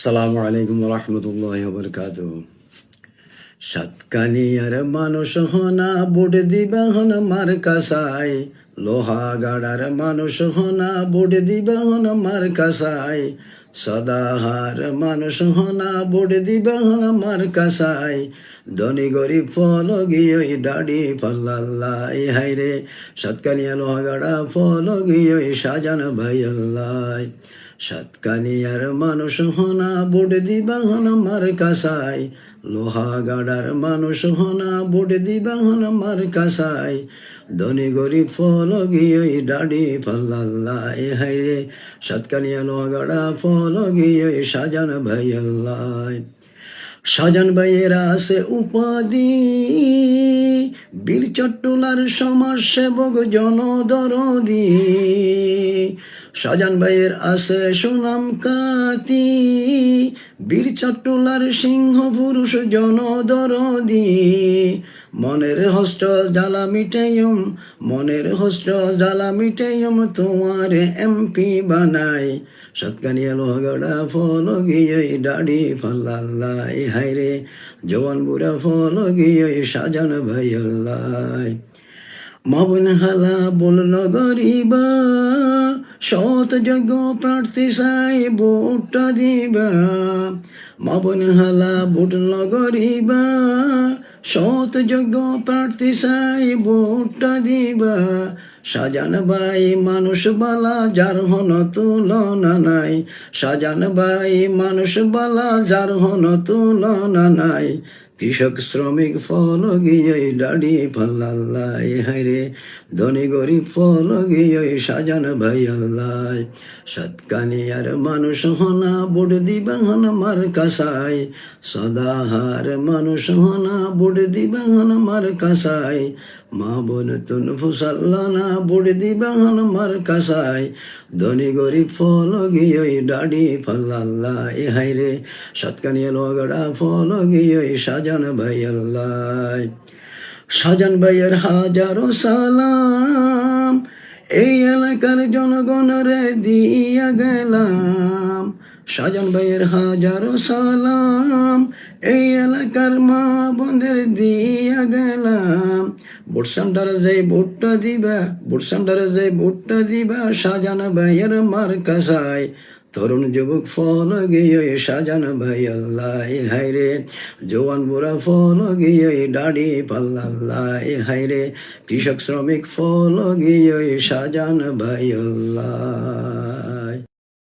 আসসালামু আলাইকুম রহমতুল্লাহ বরকাত সাতকানিয়ার মানুষ হনা, বুট দিবা হন মার কাসাই লোহা গাড়ার মানুষ হনা, বুট দিবা হন মার কাসাই সদাহার মানুষ হনা, বুট দিবা হন মার কাসাই ধনী গরিব ফল গিয়ে ডাডি পাল্লাই হাইরে সাতকানিয়া লোহা গাড়া ফল গিয়ে সাজান ভাই আল্লাহ। সাতকানিয়ার মানুষ হনা, বুট দিবা হন মার কাসাই লোহা গাড়ার মানুষ হনা, বুট দিবা হন মার কাসাই ধনী গরিব ফল গিয়ে ডাডি ফাল্লাই হাইরে সাতকানিয়া লোহা গাড়া ফল গিয়ে সাজান ভাই আল্লাহ সাজান ভাইয়ের আছে উপাধি, বীর চট্টলার সমাজ সেবক জনদরদি। সাজান ভাইয়ের আছে সুনাম কাতি। বীর চট্টলার সিংহ পুরুষ জনদরদি। মনের হস্ত জ্বালা মিটাইম মনের হস্ত জ্বালা মিটাইম তোমার এমপি বানাই। সৎকানিয়া লোহগড়া ফল গিয়ে ডাডি ফাল্লাই হাইরে জওয়ান বুড়া ফল গিয়ে সাজান ভাই মাবন হালা বলল, গরিবা, সৎ যজ্ঞ প্রার্থী সাই ভোটটা দিবা। মবন হালা বুটল গরিবা, সৎ যজ্ঞ প্রার্থী সাই ভোটটা দিবা। সাজান ভাই মানুষ বালা, যার হন তুলনা নাই। সাজান ভাই মানুষ বালা, যার হন তুলনা নাই। কৃষক, শ্রমিক, ফল গিয়ে ডাডি ফাল্লাই হাইরে ধনী, গরিব, ফল গিয়ে সাজান ভাই আল্লাহ সৎকানিয়ার মানুষ হনা, বুট দিবা হন মার কাসাই সদাহার মানুষ হনা, বুট দিবা হন মার কাসাই মা বোন তুন ফুসাল্লানা বুট দিবা মার কাসাই ধনী গরিব ফল গিয়ে ডাডি ফাল্লাই হাইরে সৎকানিয়া লগড়া ফল গিয়ে সাজান ভাই আল্লাহ সাজান ভাইয়ের হাজারো সালাম, এই এলাকার জনগণরে দিয়া গেলাম। সাজান ভাইয়ের হাজারো সালাম, এই এলাকার মা বন্ধের দিয়া গেলাম। বুটসামটারে যাই ভোটটা দিবা বুটসামটারে যাই ভোটটা দিবা, সাজান ভাইয়ের মার কাসায় তরুণ যুবক ফল গিয়ে সাজান ভাই আল্লাহ হাইরে জওয়ান বুড়া ফল গিয়ে ডাডি পাল্লাল্লাহ হাইরে কৃষক শ্রমিক ফল গিয়ে সাজান ভাই আল্লাহ